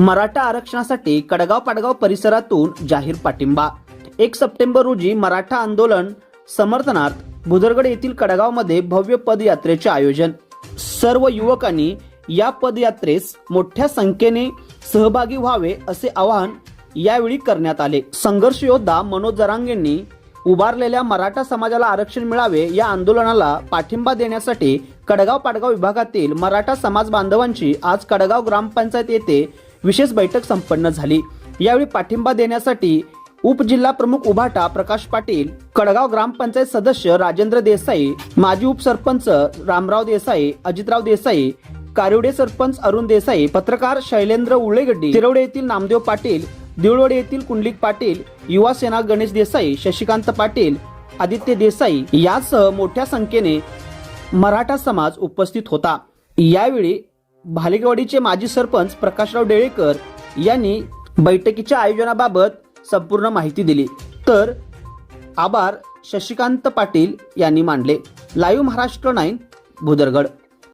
मराठा आरक्षणासाठी कडगाव पाडगाव परिसरातून जाहीर पाठिंबा. एक सप्टेंबर रोजी मराठा आंदोलन समर्थनार्थ भुदरगड येथील कडगावमध्ये भव्य पदयात्रेचे आयोजन. सर्व युवकांनी या पदयात्रेस मोठ्या संख्येने सहभागी व्हावे असे आवाहन यावेळी करण्यात आले. संघर्ष योद्धा मनोज जरांगेंनी उभारलेल्या मराठा समाजाला आरक्षण मिळावे या आंदोलनाला पाठिंबा देण्यासाठी कडगाव पाडगाव विभागातील मराठा समाज बांधवांची आज कडगाव ग्रामपंचायत येथे विशेष बैठक संपन्न झाली. यावेळी पाठिंबा देण्यासाठी उपजिल्हा प्रमुख उभाटा प्रकाश पाटील कडगाव ग्रामपंचायत सदस्य राजेंद्र देसाई माजी उपसरपंच रामराव देसाई अजितराव देसाई कारिवडे सरपंच अरुण देसाई पत्रकार शैलेंद्र उळेगड्डी तिरवडे येथील नामदेव पाटील दिवळवडे येथील कुंडलिक पाटील युवा सेना गणेश देसाई शशिकांत पाटील आदित्य देसाई यासह मोठ्या संख्येने मराठा समाज उपस्थित होता. यावेळी भालेगवाडीचे माजी सरपंच प्रकाशराव डेळेकर यांनी बैठकीच्या आयोजनाबाबत संपूर्ण माहिती दिली. तर आभार शशिकांत पाटील यांनी मांडले लाईव्ह महाराष्ट्र नाईन भुदरगड.